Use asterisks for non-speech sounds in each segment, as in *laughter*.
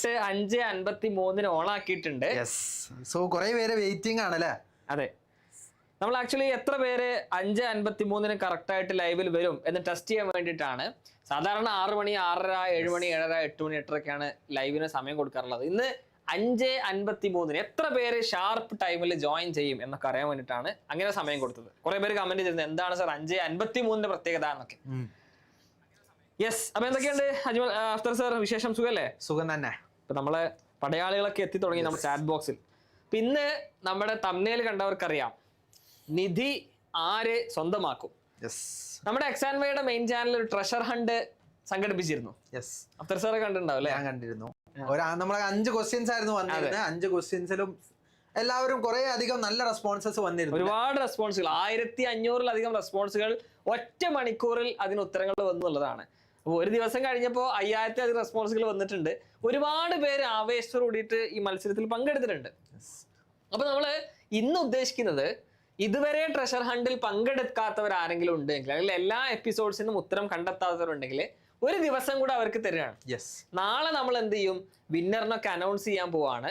Correct അഞ്ച് അൻപത്തി മൂന്നിന് ഓൺ ആക്കിയിട്ടുണ്ട് യെസ് സോ കുറെ പേര് വെയിറ്റിംഗ് ആണല്ലേ? അതെ. നമ്മൾ ആക്ച്വലി എത്ര പേര് അഞ്ച് അൻപത്തി മൂന്നിന് കറക്റ്റ് ആയിട്ട് ലൈവിൽ വരും എന്ന് ടെസ്റ്റ് ചെയ്യാൻ വേണ്ടിയിട്ടാണ്. സാധാരണ ആറ് മണി ആറര ഏഴ് മണി ഏഴര എട്ട് മണി എട്ടരക്കാണ് ലൈവിന് സമയം കൊടുക്കാറുള്ളത്. ഇന്ന് അഞ്ച് അൻപത്തി മൂന്നിന് എത്ര പേര് ഷാർപ്പ് ടൈമിൽ ജോയിൻ ചെയ്യും എന്നൊക്കെ അറിയാൻ വേണ്ടിയിട്ടാണ് അങ്ങനെ സമയം കൊടുത്തത്. കുറെ പേര് കമന്റ് ചെയ്തിരുന്നത് എന്താണ് സാർ അഞ്ച് അൻപത്തി മൂന്നിന്റെ പ്രത്യേകത എന്നൊക്കെ. യെസ് അപ്പൊ എന്തൊക്കെയുണ്ട്? അജ്മൽ അഫ്തർ സാർ വിശേഷം സുഖല്ലേ? സുഖം തന്നെ. ഇപ്പൊ നമ്മളെ പടയാളികളൊക്കെ എത്തി തുടങ്ങി നമ്മുടെ ചാറ്റ് ബോക്സിൽ പിന്നെ നമ്മുടെ തമ്മേൽ കണ്ടവർക്കറിയാം. നിധി ആര് സ്വന്തമാക്കും? നമ്മുടെ എക്സാൻവയുടെ മെയിൻ ചാനൽ ഒരു ട്രഷർ ഹണ്ട് സംഘടിപ്പിച്ചിരുന്നു. യെസ് അത്ര സാറെ കണ്ടിട്ടുണ്ടാവും ഞാൻ കണ്ടിരുന്നു. ഒരു നമ്മളെ അഞ്ച് ക്വസ്റ്റ്യൻസ് ആയിരുന്നു വന്നിരുന്നത്. അഞ്ച് ക്വസ്റ്റ്യൻസിലും എല്ലാവരും കുറെ അധികം നല്ല റെസ്പോൺസസ് വന്നിരുന്നു. ഒരുപാട് റെസ്പോൺസുകൾ ആയിരത്തി അഞ്ഞൂറിലധികം റെസ്പോൺസുകൾ ഒറ്റ മണിക്കൂറിൽ അതിന് ഉത്തരങ്ങൾ വന്നുള്ളതാണ്. അപ്പോൾ ഒരു ദിവസം കഴിഞ്ഞപ്പോൾ അയ്യായിരത്തി അധികം റെസ്പോൺസുകൾ വന്നിട്ടുണ്ട്. ഒരുപാട് പേര് ആവേശത്തോട് കൂടിയിട്ട് ഈ മത്സരത്തിൽ പങ്കെടുത്തിട്ടുണ്ട്. അപ്പോൾ നമ്മൾ ഇന്ന് ഉദ്ദേശിക്കുന്നത് ഇതുവരെ ട്രഷർ ഹണ്ടിൽ പങ്കെടുക്കാത്തവർ ആരെങ്കിലും ഉണ്ടെങ്കിൽ അല്ലെങ്കിൽ എല്ലാ എപ്പിസോഡ്സിനും ഉത്തരം കണ്ടെത്താത്തവരുണ്ടെങ്കിൽ ഒരു ദിവസം കൂടെ അവർക്ക് തരികയാണ് യെസ് നാളെ നമ്മൾ എന്ത് ചെയ്യും? വിന്നറിനൊക്കെ അനൗൺസ് ചെയ്യാൻ പോവാണ്.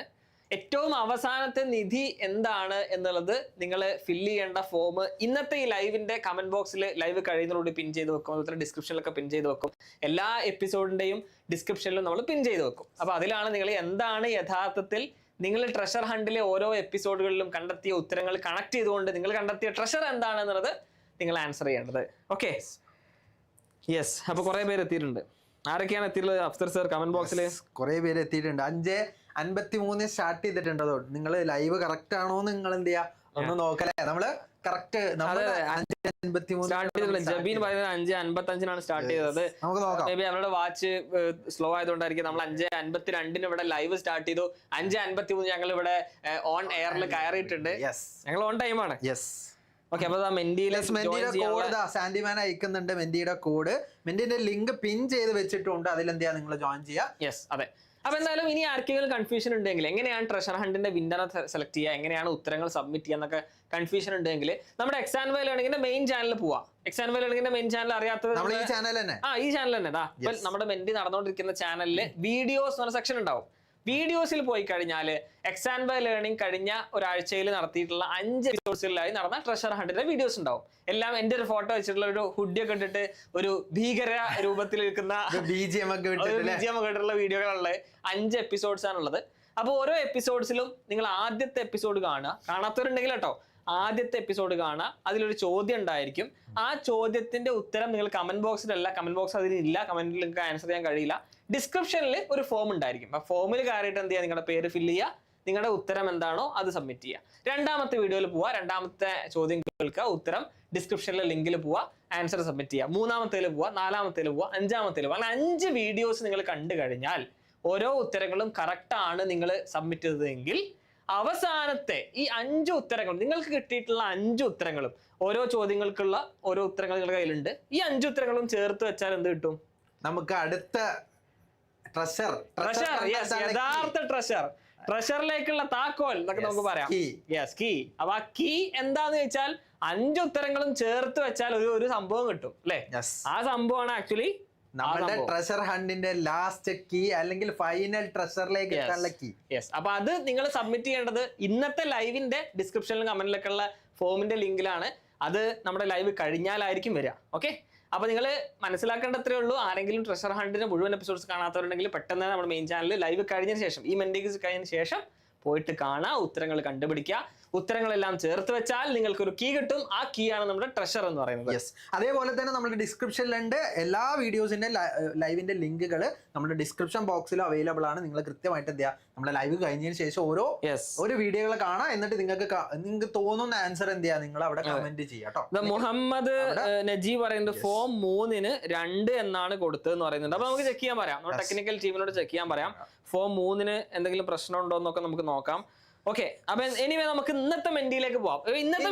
ഏറ്റവും അവസാനത്തെ നിധി എന്താണ് എന്നുള്ളത് നിങ്ങൾ ഫില്ല് ചെയ്യേണ്ട ഫോം ഇന്നത്തെ ഈ ലൈവിന്റെ കമന്റ് ബോക്സിൽ ലൈവ് കഴിയുന്നതോട് പിൻ ചെയ്ത് വെക്കും. അതുപോലെ തന്നെ ഡിസ്ക്രിപ്ഷനിലൊക്കെ പിൻ ചെയ്ത് വെക്കും. എല്ലാ എപ്പിസോഡിന്റെയും ഡിസ്ക്രിപ്ഷനിലും നമ്മൾ പിൻ ചെയ്ത് വെക്കും. അപ്പൊ അതിലാണ് നിങ്ങൾ എന്താണ് യഥാർത്ഥത്തിൽ നിങ്ങൾ ട്രഷർ ഹണ്ടിലെ ഓരോ എപ്പിസോഡുകളിലും കണ്ടെത്തിയ ഉത്തരങ്ങൾ കണക്ട് ചെയ്തുകൊണ്ട് നിങ്ങൾ കണ്ടെത്തിയ ട്രഷർ എന്താണെന്നുള്ളത് നിങ്ങൾ ആൻസർ ചെയ്യേണ്ടത്. ഓക്കെ യെസ് അപ്പൊ കുറെ പേര് എത്തിയിട്ടുണ്ട്. ആരൊക്കെയാണ് എത്തിയിട്ടുള്ളത്? അഫ്സർ സർ കമന്റ് ബോക്സിൽ കുറെ പേര് എത്തിയിട്ടുണ്ട്. അഞ്ച് അൻപത്തി മൂന്ന് സ്റ്റാർട്ട് ചെയ്തിട്ടുണ്ട് നിങ്ങൾ ലൈവ് കറക്റ്റ് ആണോ നിങ്ങൾ എന്ത് ചെയ്യാ? ഒന്ന് നോക്കലേ നമ്മൾ കറക്റ്റ് സ്റ്റാർട്ട് ചെയ്തിട്ടുള്ളത് മൂന്ന് ജബീൻ പറയുന്നത് അഞ്ച് അൻപത്തി അഞ്ചിനാണ് സ്റ്റാർട്ട് ചെയ്തത്. മേ ബി അവരുടെ വാച്ച് സ്ലോ ആയതുകൊണ്ടായിരിക്കും നമ്മൾ അഞ്ച് അൻപത്തി രണ്ടിന് ഇവിടെ ലൈവ് സ്റ്റാർട്ട് ചെയ്തു. അഞ്ച് അൻപത്തി മൂന്ന് ഞങ്ങൾ ഇവിടെ ഓൺ എയറിൽ കയറിയിട്ടുണ്ട്. ഞങ്ങൾ ഓൺ ടൈമാണ് യെസ് ഓക്കെ അപ്പൊ മെന്റിയിലെ മെന്റിയുടെ കോഡ് ഇതാ സാൻഡിമാൻ അയക്കുന്നുണ്ട്. മെന്റിയുടെ കോഡ് മെന്റിന്റെ ലിങ്ക് പിൻ ചെയ്ത് വെച്ചിട്ടുണ്ട്. അതിലെന്ത് ചെയ്യാ? നിങ്ങൾ ജോയിൻ ചെയ്യാം. യെസ് അതെ. അപ്പൊ എന്തായാലും ഇനി ആർക്കെങ്കിലും കൺഫ്യൂഷൻ ഉണ്ടെങ്കിൽ എങ്ങനെയാണ് ട്രഷർ ഹണ്ടിന്റെ വിന്നറെ സെലക്ട് ചെയ്യുക എങ്ങനെയാണ് ഉത്തരങ്ങൾ സബ്മിറ്റ് ചെയ്യുക എന്നൊക്കെ കൺഫ്യൂഷൻ ഉണ്ടെങ്കിൽ നമ്മുടെ എക്സാൻ വേ ലേണിംഗിന്റെ മെയിൻ ചാനൽ പോവാം. എക്സാൻ വേ ലേണിംഗിന്റെ മെയിൻ ചാനൽ അറിയാത്തത് ആ ഈ ചാനൽ തന്നെ. നമ്മുടെ മെന്റി നടന്നുകൊണ്ടിരിക്കുന്ന ചാനലിൽ വീഡിയോസ് എന്ന് പറഞ്ഞ സെക്ഷൻ ഉണ്ടാവും. വീഡിയോസിൽ പോയി കഴിഞ്ഞാൽ എക്സാൻ ബൈ ലേണിംഗ് കഴിഞ്ഞ ഒരാഴ്ചയിൽ നടത്തിയിട്ടുള്ള അഞ്ച് എപ്പിസോഡ്സിലായി നടന്ന ട്രഷർ ഹണ്ടിന്റെ വീഡിയോസ് ഉണ്ടാവും. എല്ലാം എന്റെ ഒരു ഫോട്ടോ വെച്ചിട്ടുള്ള ഒരു ഹുഡിയൊക്കെ കണ്ടിട്ട് ഇട്ടിട്ട് ഒരു ഭീകര രൂപത്തിൽ നിൽക്കുന്ന *laughs* ഒക്കെ വീഡിയോകളുള്ള അഞ്ച് എപ്പിസോഡ്സ് ആണുള്ളത്. അപ്പോൾ ഓരോ എപ്പിസോഡ്സിലും നിങ്ങൾ ആദ്യത്തെ എപ്പിസോഡ് കാണുക. കാണാത്തവരുണ്ടെങ്കിൽ കേട്ടോ ആദ്യത്തെ എപ്പിസോഡ് കാണുക. അതിലൊരു ചോദ്യം ഉണ്ടായിരിക്കും. ആ ചോദ്യത്തിന്റെ ഉത്തരം നിങ്ങൾ കമന്റ് ബോക്സിലല്ല കമന്റ് ബോക്സ് അതിലില്ല. കമന്റിൽ നിങ്ങൾക്ക് ആൻസർ ചെയ്യാൻ കഴിയില്ല. ഡിസ്ക്രിപ്ഷനിൽ ഒരു ഫോം ഉണ്ടായിരിക്കും. ആ ഫോമിൽ കയറിയിട്ട് എന്ത് ചെയ്യുക? നിങ്ങളുടെ പേര് ഫില്ല് ചെയ്യുക. നിങ്ങളുടെ ഉത്തരം എന്താണോ അത് സബ്മിറ്റ് ചെയ്യുക. രണ്ടാമത്തെ വീഡിയോയിൽ പോവുക. രണ്ടാമത്തെ ചോദ്യം കേൾക്കുക. ഉത്തരം ഡിസ്ക്രിപ്ഷനിലെ ലിങ്കിൽ പോവുക. ആൻസർ സബ്മിറ്റ് ചെയ്യുക. മൂന്നാമത്തേൽ പോവുക. നാലാമത്തേൽ പോവുക. അഞ്ചാമത്തേൽ പോവുക. അങ്ങനെ അഞ്ച് വീഡിയോസ് നിങ്ങൾ കണ്ടു കഴിഞ്ഞാൽ ഓരോ ഉത്തരങ്ങളും കറക്റ്റ് ആണ് നിങ്ങൾ സബ്മിറ്റ് ചെയ്തതെങ്കിൽ അവസാനത്തെ ഈ അഞ്ച് ഉത്തരങ്ങൾ നിങ്ങൾക്ക് കിട്ടിയിട്ടുള്ള അഞ്ച് ഉത്തരങ്ങളും ഓരോ ചോദ്യങ്ങൾക്കുള്ള ഓരോ ഉത്തരങ്ങൾ നിങ്ങളുടെ കയ്യിലുണ്ട്. ഈ അഞ്ച് ഉത്തരങ്ങളും ചേർത്ത് വെച്ചാൽ എന്ത് കിട്ടും? നമുക്ക് അടുത്ത ട്രഷർ ട്രഷർ യെസ് യഥാർത്ഥ ട്രഷർ ട്രഷറിലേക്കുള്ള താക്കോൽ എന്നൊക്കെ നമുക്ക് പറയാം. യെസ് കീ അപ്പൊ ആ കീ എന്താന്ന് വെച്ചാൽ അഞ്ച് ഉത്തരങ്ങളും ചേർത്ത് വെച്ചാൽ ഒരു ഒരു സംഭവം കിട്ടും അല്ലെ? ആ സംഭവമാണ് ആക്ച്വലി നമ്മുടെ ട്രഷർ ഹണ്ടിന്റെ ലാസ്റ്റ് കീ അല്ലെങ്കിൽ ഫൈനൽ ട്രഷറിലേക്ക് എത്താനുള്ള കീ യെസ് അപ്പൊ അത് നിങ്ങൾ സബ്മിറ്റ് ചെയ്യേണ്ടത് ഇന്നത്തെ ലൈവിന്റെ ഡിസ്ക്രിപ്ഷനിലും കമന്റിലൊക്കെ ഉള്ള ഫോമിന്റെ ലിങ്കിലാണ് അത് നമ്മുടെ ലൈവ് കഴിഞ്ഞാലായിരിക്കും വരിക. ഓക്കെ അപ്പൊ നിങ്ങൾ മനസ്സിലാക്കേണ്ട അത്രേ ഉള്ളൂ. ആരെങ്കിലും ട്രഷർ ഹണ്ടിന് മുഴുവൻ എപ്പിസോഡ്സ് കാണാത്തവരുണ്ടെങ്കിൽ പെട്ടെന്ന് നമ്മുടെ മെയിൻ ചാനൽ ലൈവ് കഴിഞ്ഞതിന് ശേഷം ഈ മെൻഡിക്സ് കഴിഞ്ഞതിന് ശേഷം പോയിട്ട് കാണുക ഉത്തരങ്ങൾ കണ്ടുപിടിക്കുക ഉത്തരങ്ങളെല്ലാം ചേർത്ത് വെച്ചാൽ നിങ്ങൾക്ക് ഒരു കീ കിട്ടും. ആ കീ ആണ് നമ്മുടെ ട്രഷർ എന്ന് പറയുന്നത്. യെസ് അതേപോലെ തന്നെ നമ്മുടെ ഡിസ്ക്രിപ്ഷനിലുണ്ട് എല്ലാ വീഡിയോസിന്റെ ലൈവിന്റെ ലിങ്കുകൾ നമ്മുടെ ഡിസ്ക്രിപ്ഷൻ ബോക്സിൽ അവൈലബിൾ ആണ്. നിങ്ങൾ കൃത്യമായിട്ട് എന്ത് ചെയ്യുക നമ്മുടെ ലൈവ് കഴിഞ്ഞതിന് ശേഷം ഓരോ യെസ് ഒരു വീഡിയോകൾ കാണാം. എന്നിട്ട് നിങ്ങൾക്ക് നിങ്ങൾക്ക് തോന്നുന്ന ആൻസർ എന്ത് ചെയ്യാ നിങ്ങൾ അവിടെ കമന്റ് ചെയ്യാട്ടോ മുഹമ്മദ് നജീ പറയുന്നത് ഫോം മൂന്നിന് രണ്ട് എന്നാണ് കൊടുത്തതെന്ന് പറയുന്നുണ്ട്. അപ്പൊ നമുക്ക് ചെക്ക് ചെയ്യാൻ പറയാം. നമ്മുടെ ടെക്നിക്കൽ ടീമിനോട് ചെക്ക് ചെയ്യാൻ പറയാം. ഫോം മൂന്നിന് എന്തെങ്കിലും പ്രശ്നം ഉണ്ടോ എന്നൊക്കെ നമുക്ക് നോക്കാം. ഓക്കെ അപ്പൊ എനിവേ നമുക്ക് ഇന്നത്തെ മെന്റിയിലേക്ക് പോവാം. ഇന്നത്തെ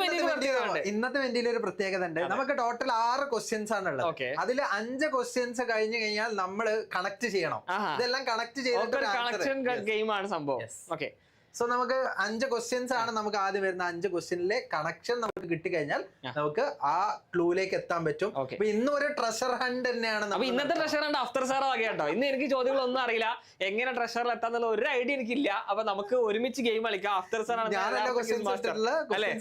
ഇന്നത്തെ മെന്റിയിൽ ഒരു പ്രത്യേകത ഉണ്ട്. നമുക്ക് ടോട്ടൽ ആറ് ക്വസ്റ്റ്യൻസ് ആണ് ഉള്ളത്. അതിൽ അഞ്ച് ക്വസ്റ്റ്യൻസ് കഴിഞ്ഞു കഴിഞ്ഞാൽ നമ്മൾ കണക്ട് ചെയ്യണം. ഇതെല്ലാം കണക്ട് ചെയ്തിട്ട് ഒരു ഒരു answer. കണക്ഷൻ ഗെയിം ആണ് സംഭവം. ഓക്കെ സോ നമുക്ക് അഞ്ച് ക്വസ്റ്റ്യൻസ് ആണ് നമുക്ക് ആദ്യം വരുന്ന അഞ്ച് ക്വസ്റ്റ്യനിലെ കണക്ഷൻ നമുക്ക് കിട്ടിക്കഴിഞ്ഞാൽ. നമുക്ക് ആ ക്ലൂലേക്ക് എത്താൻ പറ്റും. അപ്പൊ ഇന്നും ഒരു ട്രഷർ ഹണ്ട് തന്നെയാണ് അപ്പൊ ഇന്നത്തെ ട്രഷർ ഹണ്ട് അഫ്തർ സാർ വക കേട്ടോ. ഇന്ന് എനിക്ക് ചോദ്യങ്ങളൊന്നും അറിയില്ല. എങ്ങനെ ട്രഷറിൽ എത്താന്നുള്ള ഒരു ഐഡിയ എനിക്കില്ല. അപ്പൊ നമുക്ക് ഒരുമിച്ച് ഗെയിം കളിക്കാം. അഫ്തർ സാർ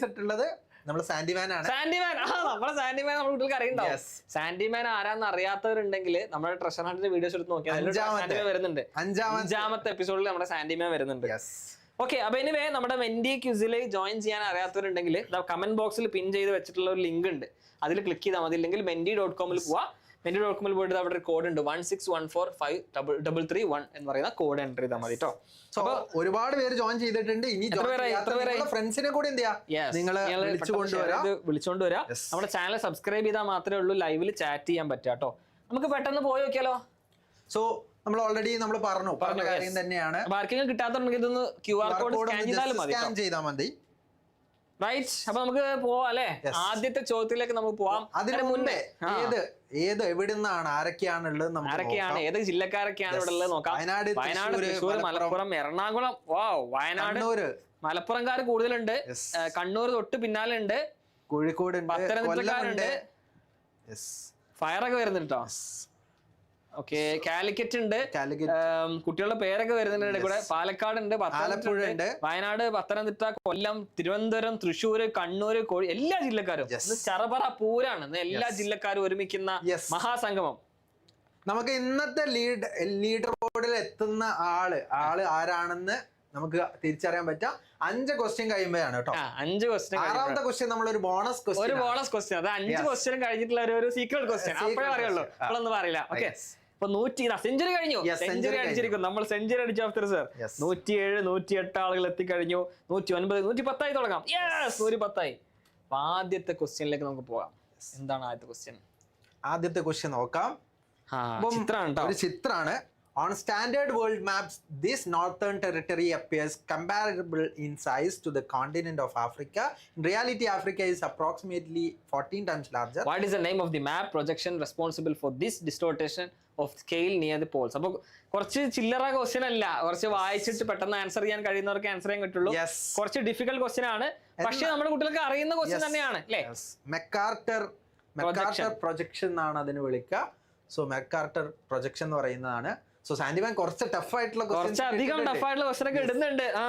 ഇട്ടുള്ളത് നമ്മൾ സാൻഡിമാൻ ആണ്. സാൻഡിമാൻ ആ നമ്മളെ സാൻഡിമാൻ നമ്മുടെ കുട്ടികൾക്ക് അറിയണ്ടാവും സാൻഡിമാൻ ആരാന്ന് അറിയാത്തവരുണ്ടെങ്കിൽ നമ്മുടെ ട്രഷർ ഹണ്ടിന്റെ വീഡിയോസ് എടുത്ത് നോക്കിയാൽ അഞ്ചാമത്തെ. വരുന്നുണ്ട്. അഞ്ചാമത്തെ. അഞ്ചാമത്തെ എപ്പിസോഡിൽ നമ്മുടെ സാൻഡിമാൻ വരുന്നുണ്ട്. ഓക്കെ അപ്പൊ ഇനി നമ്മുടെ മെന്റി ക്യൂസിൽ ജോയിൻ ചെയ്യാൻ അറിയാത്തവരുണ്ടെങ്കിൽ കമന്റ് ബോക്സിൽ പിൻ ചെയ്ത് വെച്ചിട്ടുള്ള ഒരു ലിങ്ക് ഉണ്ട്. അതിൽ ക്ലിക്ക് ചെയ്താൽ മതി. ഇല്ലെങ്കിൽ മെന്റി ഡോട്ട് കോമിൽ പോവാ. മെന്റി ഡോട്ട് കോമിൽ പോയിട്ട് അവിടെ ഒരു കോഡ് ഉണ്ട്. One six one four five double double three one എന്ന് പറയുന്ന കോഡ് എന്റർ ചെയ്താൽ മതി കേട്ടോ ഒരുപാട് പേര് ജോയിൻ ചെയ്തിട്ടുണ്ട്. ഇനി ഫ്രണ്ട്സിനെ കൂടി എന്ത് ചെയ്യാ? നിങ്ങൾ വിളിച്ചുകൊണ്ട് വരാം. നമ്മുടെ ചാനൽ സബ്സ്ക്രൈബ് ചെയ്താൽ മാത്രമേ ഉള്ളൂ. ലൈവിൽ ചാറ്റ് ചെയ്യാൻ പറ്റാട്ടോ നമുക്ക് പെട്ടെന്ന് പോയി നോക്കിയാലോ? സോ നമ്മൾ ഓൾറെഡി നമ്മൾ പറഞ്ഞു പറഞ്ഞ കാര്യം തന്നെയാണ്. ആർക്കെങ്കിലും കിട്ടാത്തുണ്ടെങ്കിൽ ഇതൊന്ന് ക്യു ആർ കോഡ് സ്കാൻ ചെയ്താൽ മതി റൈറ്റ് അപ്പൊ നമുക്ക് പോവാം അല്ലേ? ആദ്യത്തെ ചോദ്യത്തിലേക്ക് നമുക്ക് പോവാം. അതിന് മുന്നേ ഏത് ഏത് എവിടുന്നാണ് ആരൊക്കെയാണ് ഉള്ളത് നമുക്ക് ആരൊക്കെയാണ് ഏത് ജില്ലക്കാരൊക്കെയാണ് ഇവിടെ ഉള്ളത് നോക്കാം. വയനാട്, വയനാട് തൃശ്ശൂർ മലപ്പുറം, എറണാകുളം. വാ വയനാട് മലപ്പുറംകാർ കൂടുതലുണ്ട്. കണ്ണൂർ തൊട്ട് പിന്നാലെ ഉണ്ട് കോഴിക്കോട് പത്തനംതിട്ടക്കാരുണ്ട് ഫയറൊക്കെ വരുന്നുണ്ട് കേട്ടോ ഓക്കെ കാലിക്കറ്റ്. ഉണ്ട് കുട്ടികളുടെ പേരൊക്കെ വരുന്നുണ്ട് കൂടെ പാലക്കാട് ഉണ്ട് ആലപ്പുഴ ഉണ്ട്. വയനാട് പത്തനംതിട്ട കൊല്ലം തിരുവനന്തപുരം തൃശ്ശൂർ കണ്ണൂർ കോഴി എല്ലാ ജില്ലക്കാരും. ചറപറ പൂരാണ്. എല്ലാ ജില്ലക്കാരും ഒരുമിക്കുന്ന മഹാസംഗമം. നമുക്ക് ഇന്നത്തെ ലീഡ് ലീഡർ ബോർഡിൽ എത്തുന്ന ആൾ ആൾ ആരാണെന്ന് നമുക്ക് തിരിച്ചറിയാൻ പറ്റാം. അഞ്ച് ക്വസ്റ്റ്യൻ കഴിയുമ്പോഴാണ് കേട്ടോ. അഞ്ച് ക്വസ്റ്റ്യൻ ആറാമത്തെ ക്വസ്റ്റ്യൻ നമ്മൾ ഒരു ബോണസ് ക്വസ്റ്റ്യൻ ഒരു ബോണസ് ക്വസ്റ്റ്യൻ അത് അഞ്ച്. ക്വസ്റ്റ്യൻ കഴിഞ്ഞിട്ടുള്ള ഒരു- സീക്രട്ട് ക്വസ്റ്റ്യൻ അപ്പോഴേ അറിയുള്ളൂ. അപ്പോഴൊന്നും അറിയില്ല ഓക്കെ. ഇപ്പൊ നൂറ്റി സെഞ്ചുറി കഴിഞ്ഞു. സെഞ്ചുറി അടിച്ചിരിക്കും നമ്മൾ സെഞ്ചുറി അടിച്ചു സർ നൂറ്റി ഏഴ് നൂറ്റി എട്ട് ആളുകൾ എത്തിക്കഴിഞ്ഞു. നൂറ്റി ഒൻപത് നൂറ്റി പത്തായി തുടങ്ങാം. യെസ് നൂറ്റി പത്തായി അപ്പൊ ആദ്യത്തെ ക്വസ്റ്റ്യനിലേക്ക് നമുക്ക് പോകാം. എന്താണ് ആദ്യത്തെ ക്വസ്റ്റ്യൻ ആദ്യത്തെ ക്വസ്റ്റ്യൻ നോക്കാം. ചിത്രമാണ് ഒരു ചിത്രാണ് on standard world maps this northern territory appears comparable in size to the continent of Africa in reality Africa is approximately fourteen times larger what is the name of the map projection responsible for this distortion of scale near the poles. അപ്പൊ കുറച്ച് ചില്ലറ question അല്ല കുറച്ച് വായിച്ചിട്ട് പെട്ടെന്ന് answer ചെയ്യാൻ കഴിയുന്നവർക്ക് answer ചെയ്യാൻ കിട്ടുള്ളൂ കുറച്ച് ഡിഫിക്കൽട്ട് ക്വസ്റ്റ്യൻ ആണ്. പക്ഷെ നമ്മുടെ കുട്ടികൾക്ക് അറിയുന്ന ക്വസ്റ്റ്യൻ തന്നെയാണ് അല്ലേ? മെക്കാർട്ടർ മെക്കാർട്ടർ പ്രൊജക്ഷൻ എന്നാണ് അതിന് വിളിക്കുക. സോ മെക്കാർട്ടർ പ്രൊജക്ഷൻ എന്ന് പറയുന്നതാണ്. സോ സാൻഡിമാൻ കുറച്ച് ടഫ് ആയിട്ടുള്ള കുറച്ച് അധികം ടഫ് ആയിട്ടുള്ള ക്വസ്റ്റ്യൻ ഒക്കെ ഇടുന്നുണ്ട്. ആ.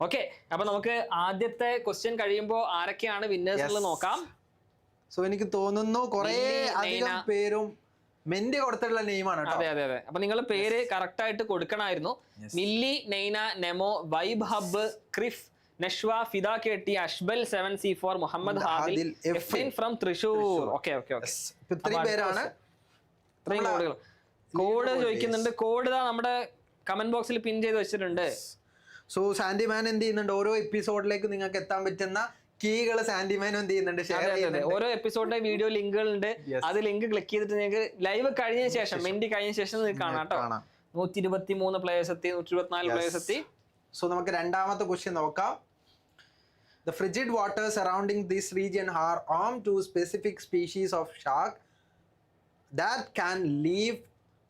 ഓക്കെ അപ്പൊ നമുക്ക് ആദ്യത്തെ ക്വസ്റ്റ്യൻ കഴിയുമ്പോൾ ആരൊക്കെയാണ് വിന്നേഴ്സ് നോക്കാം. സോ എനിക്ക് തോന്നുന്നു കുറെ അധികം. പേരും മെന്റ് കൊടുത്തിട്ടുള്ള നെയിമാണ് അതെ അതെ അതെ. അപ്പൊ നിങ്ങൾ പേര് കറക്റ്റ് ആയിട്ട് കൊടുക്കണമായിരുന്നു. Milli Naina Nemo vibe hub ക്രിഫ് Nashwa Fida K T Ashbal seven C four Muhammad Hadil from Thrissur okay okay ഇത്രയും പേരാണ്. ഇത്രയും കോഡുകൾ. കോഡ് ചോദിക്കുന്നുണ്ട്. കോഡ് നമ്മുടെ കമന്റ് ബോക്സിൽ പിൻ ചെയ്ത് വെച്ചിട്ടുണ്ട്. സോ സാൻഡിമാൻ എന്ത് ചെയ്യുന്നുണ്ട്? ഓരോ എപ്പിസോഡിലേക്ക് നിങ്ങൾക്ക് എത്താൻ പറ്റുന്ന കീകൾ സാൻഡിമാനും എന്ത് ചെയ്യുന്നുണ്ട്? ഓരോ എപ്പിസോഡിന്റെ വീഡിയോ ലിങ്കുകൾ ഉണ്ട്. അത് ലിങ്ക് ക്ലിക്ക് ചെയ്തിട്ട് നിങ്ങൾക്ക് ലൈവ് കഴിഞ്ഞ ശേഷം മെന്റി കഴിഞ്ഞ ശേഷം കാണാം കേട്ടോ നൂറ്റി ഇരുപത്തി മൂന്ന് പ്ലേയേഴ്സ് എത്തി നൂറ്റി ഇരുപത്തിനാല്. പ്ലേയേഴ്സ് എത്തി. സോ നമുക്ക് രണ്ടാമത്തെ ക്വസ്റ്റ്യൻ നോക്കാം. The frigid water surrounding this region are home to specific species of shark that can live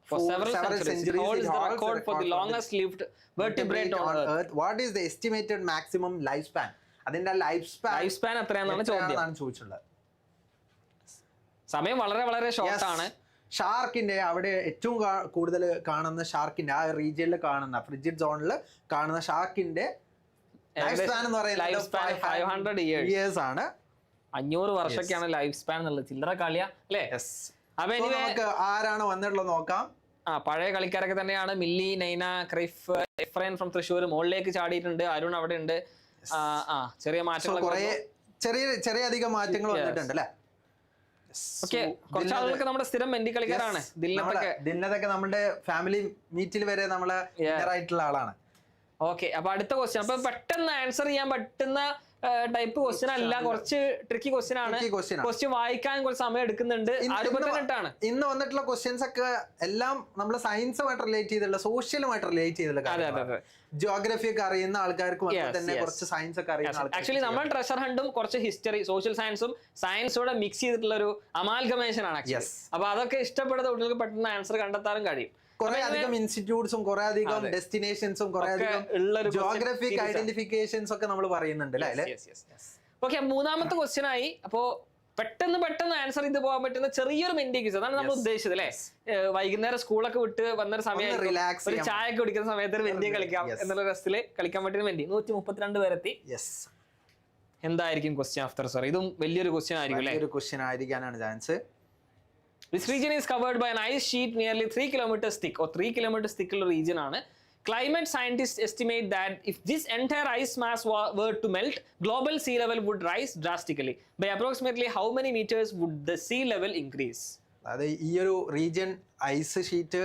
for several, centuries. It holds the record for the longest lived vertebrate on earth. The estimated maximum life span അതിന്റെ life span life span എത്രയാണെന്നാണ് ചോദ്യം. ചോദിച്ചുള്ളത് സമയം വളരെ വളരെ short ആണ്. ഷാർക്കിന്റെ അവിടെ ഏറ്റവും കൂടുതൽ കാണുന്ന ഷാർക്കിന്റെ ആ റീജിയനിൽ കാണുന്ന ഫ്രിഡ്ജിഡ് സോണിൽ കാണുന്ന ഷാർക്കിന്റെ ലൈഫ് സ്പാൻ എന്ന് ഫൈവ് ഹൺഡ്രഡ് ഇയേഴ്സ് ആണ്. അഞ്ഞൂറ് വർഷമൊക്കെയാണ് ലൈഫ് സ്പാൻ എന്നുള്ളത്. ചില്ലറ കളിയാ അല്ലേ? അപ്പൊ നമുക്ക് ആരാണ് വന്നിട്ടുള്ളത് നോക്കാം. ആ പഴയ കളിക്കാരൊക്കെ തന്നെയാണ്. മില്ലി നൈന ക്രിഫ് എഫ്രൈൻ ഫ്രം തൃശ്ശൂർ മുകളിലേക്ക് ചാടിയിട്ടുണ്ട്. അരുൺ അവിടെ ഉണ്ട് ചെറിയ മാറ്റങ്ങൾ കുറേ ചെറിയ ചെറിയ അധികം മാറ്റങ്ങൾ വന്നിട്ടുണ്ട് അല്ലേ? നമ്മുടെ സ്ഥിരം മെന്റി കളിക്കാരാണ് ദിന്നതൊക്കെ നമ്മുടെ ഫാമിലി മീറ്റിൽ വരെ നമ്മളെ ആയിട്ടുള്ള ആളാണ്. ഓക്കെ അപ്പൊ അടുത്ത ക്വസ്റ്റ്യൻ അപ്പൊ പെട്ടെന്ന് ആൻസർ ചെയ്യാൻ പറ്റുന്ന ടൈപ്പ് ക്വസ്റ്റ്യൻ അല്ല. കുറച്ച് ട്രിക്കി ക്വസ്റ്റ്യൻ ആണ്. ക്വസ്റ്റ്യൻ വായിക്കാൻ കുറച്ച് സമയം എടുക്കുന്നുണ്ട്. ആരുപത്തിനെട്ടാണ് ഇന്ന് വന്നിട്ടുള്ള ക്വസ്റ്റ്യൻസ് ഒക്കെ എല്ലാം നമ്മൾ സയൻസുമായിട്ട് റിലേറ്റ് ചെയ്തിട്ടുള്ള സോഷ്യലുമായിട്ട് റിലേറ്റ് അതെ ജിയോഗ്രഫി ഒക്കെ അറിയുന്ന ആൾക്കാർക്കും തന്നെ കുറച്ച് സയൻസ് ഒക്കെ അറിയുന്ന ആക്ച്വലി നമ്മൾ ട്രഷർ ഹണ്ടും കുറച്ച് ഹിസ്റ്ററി സോഷ്യൽ സയൻസും സയൻസോടെ മിക്സ് ചെയ്തിട്ടുള്ള ഒരു അമാൽഗമേഷൻ ആണ്. അപ്പൊ അതൊക്കെ ഇഷ്ടപ്പെടുന്ന കുട്ടികൾക്ക് പെട്ടെന്ന് ആൻസർ കണ്ടെത്താനും കഴിയും. കുറെ അധികം ഇൻസ്റ്റിറ്റ്യൂട്ട്സും കുറെ അധികം. ഡെസ്റ്റിനേഷൻസും കുറെ അധികം ജോഗ്രഫിക് ഐഡന്റിഫിക്കേഷൻസ് ഒക്കെ നമ്മൾ പറയുന്നുണ്ട് അല്ലേ? ഓക്കെ മൂന്നാമത്തെ ക്വസ്റ്റ്യൻ ആയി. അപ്പോ പെട്ടെന്ന് പെട്ടെന്ന് ആൻസർ ചെയ്ത് പോകാൻ പറ്റുന്ന ചെറിയൊരു മെന്റി ക്യൂസ് അതാണ് നമ്മൾ ഉദ്ദേശിച്ചത് അല്ലെ? വൈകുന്നേരം സ്കൂളൊക്കെ വിട്ട് വന്നൊരു സമയം റിലാക്സ് ഒരു ചായ ഒക്കെ കുടിക്കുന്ന സമയത്ത് ഒരു വെന്റി കളിക്കാം എന്നുള്ള രസത്തിൽ കളിക്കാൻ പറ്റുന്ന മെൻഡി നൂറ്റി മുപ്പത്തിരണ്ട് പേരെത്തി. യെസ് എന്തായിരിക്കും ക്വസ്റ്റ്യൻ ആഫ്റ്റർ സർ ഇതും വലിയൊരു ക്വസ്റ്റ്യൻ ആയിരിക്കും ഒരു question ആയിരിക്കാനാണ് chance This region is covered by an ice sheet nearly 3 kilometers thick or 3 kilometers thicker region ആണ് Climate scientists estimate that if this entire ice mass were to melt, global sea level would rise drastically. By approximately how many meters would the sea level increase? അതായത് ഈ ഒരു region ice sheet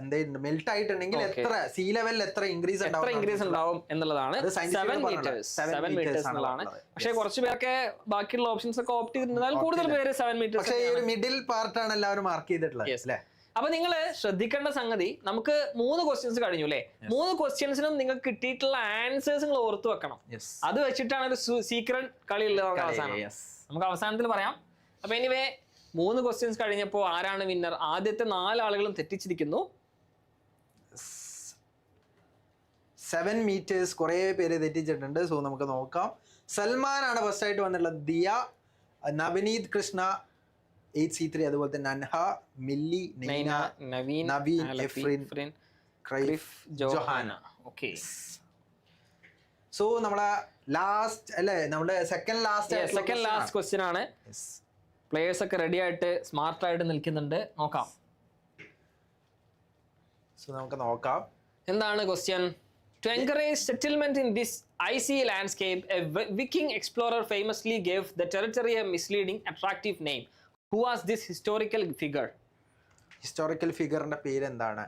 എന്താ melt ആയിട്ടുണ്ടെങ്കിൽ എത്ര see ലെവലിൽ എത്ര increase എത്ര increase ഉണ്ടാവും എന്നുള്ളതാണ്. എന്നുള്ളതാണ്. പക്ഷേ കുറച്ച് പേർക്ക് ബാക്കിയുള്ള ഓപ്ഷൻസ് ഒക്കെ ഓപ്റ്റ് ചെയ്തിരുന്നാൽ കൂടുതൽ പേര് സെവൻ പക്ഷേ ഈ ഒരു മിഡിൽ പാർട്ടാണ് എല്ലാവരും മാർക്ക് ചെയ്തിട്ടുള്ളത്. അല്ലേ? അപ്പൊ നിങ്ങൾ ശ്രദ്ധിക്കേണ്ട സംഗതി നമുക്ക് മൂന്ന് ക്വസ്റ്റ്യൻസ് കഴിഞ്ഞു അല്ലേ? മൂന്ന് ക്വസ്റ്റ്യൻസിനും നിങ്ങൾക്ക് കിട്ടിയിട്ടുള്ള ആൻസേഴ്സ് നിങ്ങൾ ഓർത്തു വെക്കണം. അത് വെച്ചിട്ടാണ് ഒരു സീക്രട്ട് കളി ഉള്ളത് നമുക്ക് അവസാനം. നമുക്ക് അവസാനത്തിൽ പറയാം. അപ്പൊ എനിവേ മൂന്ന് ക്വസ്റ്റ്യൻസ് കഴിഞ്ഞപ്പോൾ ആരാണ് വിന്നർ ആദ്യത്തെ നാലാളുകളും തെറ്റിച്ചിരിക്കുന്നു. സെവൻ മീറ്റേഴ്സ് കുറേ പേര് തെറ്റിച്ചിട്ടുണ്ട്. സോ നമുക്ക് നോക്കാം. സൽമാൻ ആണ് ഫസ്റ്റ് ആയിട്ട് വന്നിട്ടുള്ളത്. Diya Navaneeth Krishna eight C three അതുപോലെ തന്നെ നൻഹ മില്ലി നൈന നവീൻ നവീൻ, എഫ്രിൻ, ക്രിഫ്, ജോഹാന. ഓക്കെ സോ നമ്മളെ ലാസ്റ്റ് അല്ലേ നമ്മുടെ second last second last question ആണ്. പ്ലേയേഴ്സ് ഒക്കെ റെഡി ആയിട്ട് സ്മാർട്ട് ആയിട്ട് നിൽക്കുന്നുണ്ട്. നോക്കാം. സോ നമുക്ക് നോക്കാം. എന്താണ് question to encourage settlement in this icy landscape a Viking explorer famously gave the territory a misleading attractive name who was this historical figure historical ഫിഗറിന്റെ പേര് എന്താണ്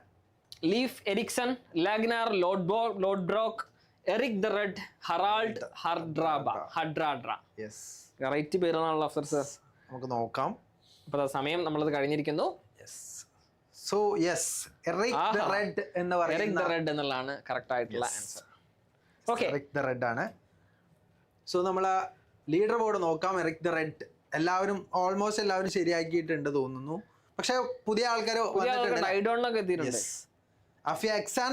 Leif Erikson Ragnar Lodbrok Lodbrok Erik the Red Harald Hardrada Hardrada yes right പേരാണല്ലോ Afsar sir നമുക്ക് നോക്കാം. അപ്പോൾ സമയം നമ്മളത് കഴിഞ്ഞിരിക്കുന്നു. Yes so yes Red എന്ന് പറയുന്ന റെഡ് എന്നുള്ളതാണ് കറക്റ്റ് ആയിട്ടുള്ള answer okay Eric the Red ആണ്. സോ നമ്മൾ ലീഡർ ബോർഡ് നോക്കാം എറിക് ദ റെഡ് എല്ലാവരും ഓൾമോസ്റ്റ് എല്ലാവരും ശരിയാക്കിയിട്ടുണ്ട് തോന്നുന്നു. പക്ഷെ പുതിയ ആൾക്കാരോ വന്നിട്ടുണ്ട്. എത്തിയിട്ടുണ്ട്. അഫിയ എക്സാൻ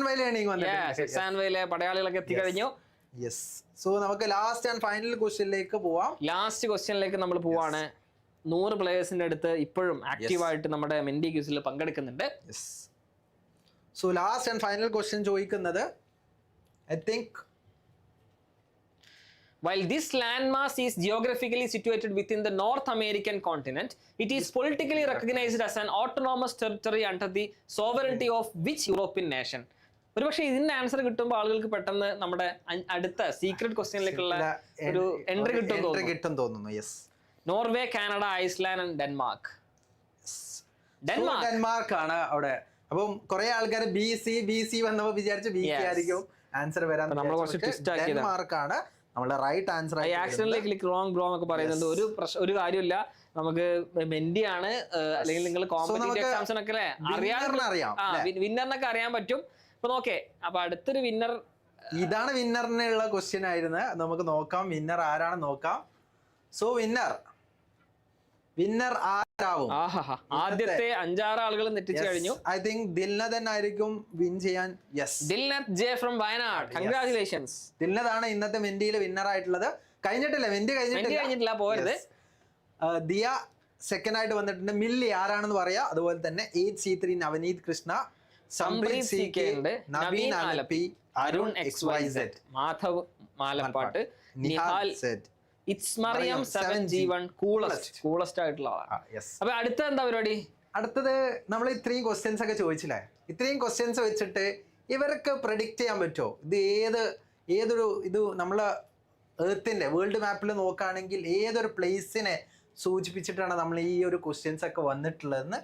പടയാളികളൊക്കെ എത്തിക്കഴിഞ്ഞു യെസ് സോ നമുക്ക് ലാസ്റ്റ് ആൻഡ് ഫൈനൽ ക്വസ്റ്റ്യനിലേക്ക് പോവാം. ലാസ്റ്റ് ക്വസ്റ്റ്യനിലേക്ക് നമ്മൾ പോവാണ്. നൂറ് പ്ലേയേഴ്സിന്റെ അടുത്ത് ഇപ്പോഴും ആക്റ്റീവായിട്ട് നമ്മുടെ മെൻഡി ക്യൂസിൽ പങ്കെടുക്കുന്നുണ്ട് so last and final question ചോദിക്കുന്നത് I think While this landmass is geographically situated within the North American continent, it is politically recognized as an autonomous territory under the sovereignty of which European nation? ഒരുപക്ഷെ ഇതിന്റെ answer കിട്ടുമ്പോൾ ആളുകൾക്ക് പെട്ടെന്ന് നമ്മുടെ അടുത്ത secret ക്വസ്റ്റ്യനിലേക്കുള്ള ഒരു entry കിട്ടും കിട്ടും തോന്നുന്നു yes Norway Canada Iceland and Denmark. Denmark. Denmark ആണ് അവിടെ. അപ്പം കുറെ ആൾക്കാർ ബി സി ബി സി വന്നപ്പോ വിചാരിച്ചു ബി സി ആയിരിക്കും ആൻസർ വരാൻ ആണ് നമ്മളെ റൈറ്റ് ആൻസർ ആയി ആക്സിഡന്റലി ക്ലിക്ക് റോങ് ബ്രോ എന്നൊക്കെ പറയുന്നുണ്ട് ഒരു പ്രശ്നം ഒരു കാര്യമില്ല. നമുക്ക് മെന്റി ആണ് അല്ലെങ്കിൽ നിങ്ങൾ കോമ്പറ്റീവ് എക്സാംസിനൊക്കെ അല്ലേ? അറിയാം വിന്നറിനൊക്കെ അറിയാൻ പറ്റും. അപ്പൊ നോക്കേ അപ്പൊ അടുത്തൊരു വിന്നർ ഇതാണ് വിന്നറിനുള്ള ക്വസ്റ്റ്യൻ ആയിരുന്നു. നമുക്ക് നോക്കാം വിന്നർ ആരാണ് നോക്കാം. സോ വിന്നർ വിന്നർ ആരാവും? ആദ്യത്തെ അഞ്ചാറ് ആളുകൾ നെറ്റിച്ചു കഴിഞ്ഞു. ഐ തിങ്ക് ദിൽനത് ആയിരിക്കും വിൻ ചെയ്യാൻ. Yes Dilnath J from Wayanad. Congratulations ആണ് ഇന്നത്തെ മെന്റിയിൽ വിന്നർ ആയിട്ടുള്ളത്. കഴിഞ്ഞിട്ടില്ല മെന്റി കഴിഞ്ഞിട്ടില്ല. കഴിഞ്ഞിട്ടില്ല പോയത് ദിയ സെക്കൻഡ് ആയിട്ട് വന്നിട്ടുണ്ട്. മില്ലി ആരാണെന്ന് പറയാ. അതുപോലെ തന്നെ eight C three Navaneeth Krishna Sampreeth C K Naveen Alleppey Arun X Y Z Madhav Malappattu Nihal Z it's Mariyam seven G one coolest coolest ആയിട്ടുള്ള ആളാണ്. യെസ് അപ്പൊ അടുത്ത എന്താ പരിപാടി? അടുത്തത് നമ്മൾ ഇത്രയും ക്വസ്റ്റ്യൻസ് ഒക്കെ ചോദിച്ചില്ലേ? ഇത്രയും ക്വസ്റ്റ്യൻസ് വെച്ചിട്ട് ഇവർക്ക് പ്രഡിക്റ്റ് ചെയ്യാൻ പറ്റുമോ? ഇത് ഏത് ഏതൊരു ഇത് നമ്മളെ ഏർത്തിന്റെ വേൾഡ് മാപ്പിൽ നോക്കുകയാണെങ്കിൽ ഏതൊരു പ്ലേസിനെ സൂചിപ്പിച്ചിട്ടാണ് നമ്മൾ ഈ ഒരു ക്വസ്റ്റ്യൻസ് ഒക്കെ വന്നിട്ടുള്ളതെന്ന്?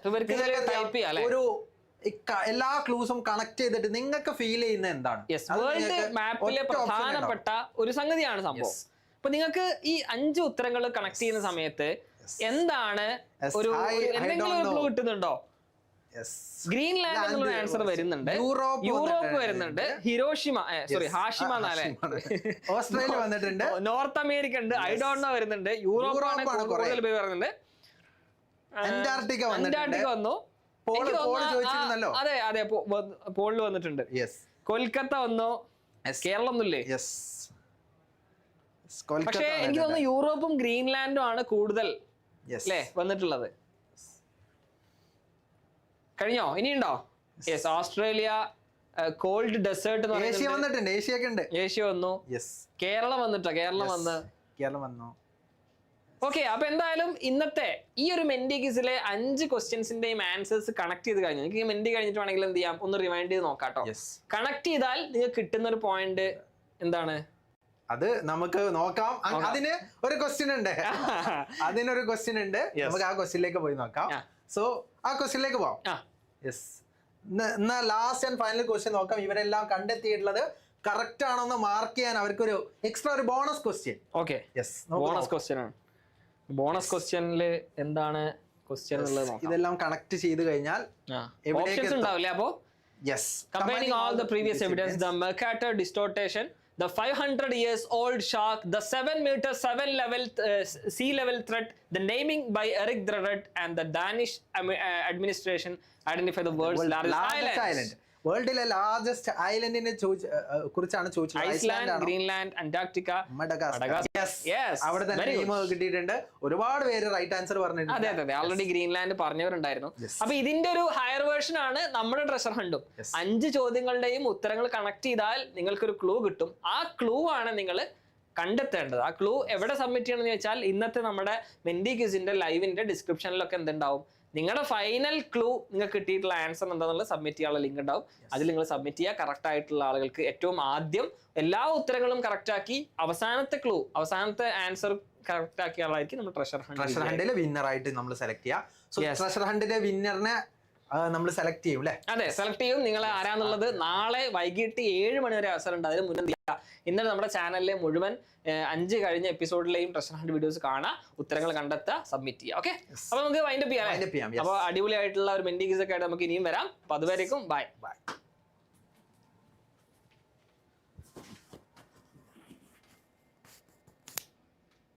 ഒരു എല്ലാ ക്ലൂസും കണക്ട് ചെയ്തിട്ട് നിങ്ങൾക്ക് ഫീൽ ചെയ്യുന്ന എന്താണ്? വേൾഡ് മാപ്പിലെ. പ്രധാനപ്പെട്ട ഒരു സംഗതിയാണ് സംഭവം. അപ്പൊ നിങ്ങൾക്ക് ഈ അഞ്ച് ഉത്തരങ്ങൾ കണക്ട് ചെയ്യുന്ന സമയത്ത് എന്താണ് ഒരു എന്തെങ്കിലും ഒരു ക്ലൂ. കിട്ടുന്നുണ്ടോ. ഗ്രീൻലാൻഡ് എന്നുള്ള ആൻസർ വരുന്നുണ്ട്. യൂറോപ്പ് വരുന്നുണ്ട്. ഹിരോഷിമ സോറി ഹാഷിമ എന്നാലേ. ഓസ്ട്രേലിയ വന്നിട്ടുണ്ട്. നോർത്ത് അമേരിക്ക ഉണ്ട്. ഐഡോണ്ടോ വരുന്നുണ്ട്. യൂറോപ്പ് ആണ് കൂടുതൽ. പേര് വരുന്നുണ്ട് അന്റാർട്ടിക്ക അന്റാർട്ടിക്ക വന്നു. അതെ അതെ പോളിൽ വന്നിട്ടുണ്ട്. കൊൽക്കത്ത വന്നോ. കേരളം ഒന്നുമില്ലേ? പക്ഷേ എനിക്ക് തോന്നുന്നു യൂറോപ്പും ഗ്രീൻലാൻഡും ആണ് കൂടുതൽ അല്ലേ വന്നിട്ടുള്ളത്. കഴിഞ്ഞോ? ഇനിയുണ്ടോ? Yes Australia cold desert Asia വന്നിട്ടുണ്ട് ഏഷ്യ ഉണ്ട്. ഏഷ്യ വന്നു. യെസ് കേരളം വന്നിട്ടോ? കേരളം വന്ന്. കേരളം വന്നു. ഓക്കെ അപ്പൊ എന്തായാലും ഇന്നത്തെ ഈ ഒരു മെന്റി ക്വിസിലെ അഞ്ച് ക്വസ്റ്റ്യൻസിന്റെയും ആൻസേഴ്സ് കണക്ട് ചെയ്ത് കഴിഞ്ഞു. നിങ്ങൾക്ക് ഈ മെന്റി കഴിഞ്ഞിട്ട് വേണമെങ്കിൽ എന്ത് ചെയ്യാം? ഒന്ന് റിമൈൻഡ് ചെയ്ത് നോക്കാം കേട്ടോ. കണക്ട് ചെയ്താൽ നിങ്ങൾക്ക് കിട്ടുന്ന ഒരു പോയിന്റ് എന്താണ്? അത് നമുക്ക് നോക്കാം. അതിന് ഒരു ക്വസ്റ്റ്യൻ ഉണ്ട്. *laughs* അതിനൊരു ക്വസ്റ്റ്യൻ ഉണ്ട്. നമുക്ക് ആ ക്വസ്റ്റ്യനിലേക്ക് പോയി നോക്കാം. സോ ആ ക്വസ്റ്റ്യനിലേക്ക് പോവാം. യെസ് എന്നാ ലാസ്റ്റ് ആൻഡ് ഫൈനൽ ക്വസ്റ്റ്യൻ നോക്കാം. ഇവരെല്ലാം കണ്ടെത്തിയിട്ടുള്ളത് കറക്റ്റ് ആണോ എന്ന് മാർക്ക് ചെയ്യാൻ അവർക്കൊരു എക്സ്ട്രാ ഒരു bonus question okay yes bonus question ആണ്. ബോണസ് ക്വസ്റ്റ്യനിൽ എന്താണ് ക്വസ്റ്റ്യൻ ഇതെല്ലാം കണക്ട് ചെയ്ത് കഴിഞ്ഞാൽ ഓപ്ഷൻസ്? ഉണ്ടാവില്ലേ? അപ്പോ yes combining all the previous evidence the Mercator distortion, the 500 years old shark, the 7 meter 7 level uh, sea level threat, the naming by Eric Dredet and the Danish uh, administration identify the world's the world largest, largest island. island. വേൾഡിലെ largest ഐലൻഡിനെ കുറിച്ചാണ് ചോദിച്ചത് Iceland Greenland Antarctica അവിടെ തന്നെ team കിട്ടിയിട്ടുണ്ട്. ഒരുപാട് പേര് right answer പറഞ്ഞിട്ടുണ്ട്. അതെ അതെ ഓൾറെഡി ഗ്രീൻലാൻഡ് പറഞ്ഞവരുണ്ടായിരുന്നു. അപ്പൊ ഇതിന്റെ ഒരു ഹയർ വേർഷൻ ആണ് നമ്മുടെ ട്രഷർ ഹണ്ടും അഞ്ച് ചോദ്യങ്ങളുടെയും ഉത്തരങ്ങൾ കണക്ട് ചെയ്താൽ നിങ്ങൾക്കൊരു ക്ലൂ കിട്ടും. ആ ക്ലൂ ആണ് നിങ്ങൾ കണ്ടെത്തേണ്ടത്. ആ ക്ലൂ എവിടെ സബ്മിറ്റ് ചെയ്യണമെന്ന് വെച്ചാൽ ഇന്നത്തെ നമ്മുടെ മെൻഡി ക്യൂസിന്റെ ലൈവിന്റെ ഡിസ്ക്രിപ്ഷനിലൊക്കെ എന്തുണ്ടാവും? നിങ്ങളുടെ ഫൈനൽ ക്ലൂ നിങ്ങൾക്ക് കിട്ടിയിട്ടുള്ള ആൻസർ എന്താണെന്നുള്ള സബ്മിറ്റ് ചെയ്യാനുള്ള ലിങ്ക് ഉണ്ടാവും. അതിൽ നിങ്ങൾ സബ്മിറ്റ് ചെയ്യുക. കറക്റ്റ് ആയിട്ടുള്ള ആളുകൾക്ക് ഏറ്റവും ആദ്യം എല്ലാ ഉത്തരങ്ങളും കറക്റ്റ് ആക്കി അവസാനത്തെ ക്ലൂ അവസാനത്തെ ആൻസർ കറക്റ്റ് ആക്കിയ ആളായിരിക്കും നമ്മൾ ട്രഷർ ഹണ്ട് ട്രഷർ ഹണ്ടിലെ വിന്നറായിട്ട് നമ്മൾ സെലക്ട് ചെയ്യുക. സോ ട്രഷർ ഹണ്ടിലെ വിന്നറിനെ നമ്മൾ സെലക്ട് ചെയ്യും അല്ലെ അതെ സെലക്ട് ചെയ്യും. നിങ്ങൾ ആരാന്നുള്ളത് നാളെ വൈകിട്ട് ഏഴ് മണി വരെ അവസരം ഉണ്ട്. അതിന് മുന്നേ ഇന്നലെ നമ്മുടെ ചാനലിലെ മുഴുവൻ അഞ്ച് കഴിഞ്ഞ എപ്പിസോഡിലെയും പ്രശ്ന ഹണ്ട് വീഡിയോസ് കാണാം. ഉത്തരങ്ങൾ കണ്ടെത്തുക സബ്മിറ്റ് ചെയ്യാം. ഓക്കെ അപ്പൊ നമുക്ക് വൈൻഡപ്പ് ചെയ്യാം. അപ്പൊ അടിപൊളിയായിട്ടുള്ള ഒരു മെൻഡിഗീസ് ഒക്കെ ആയിട്ട് നമുക്ക് ഇനിയും വരാം. അപ്പൊ അതുവരേക്കും ബൈ ബൈ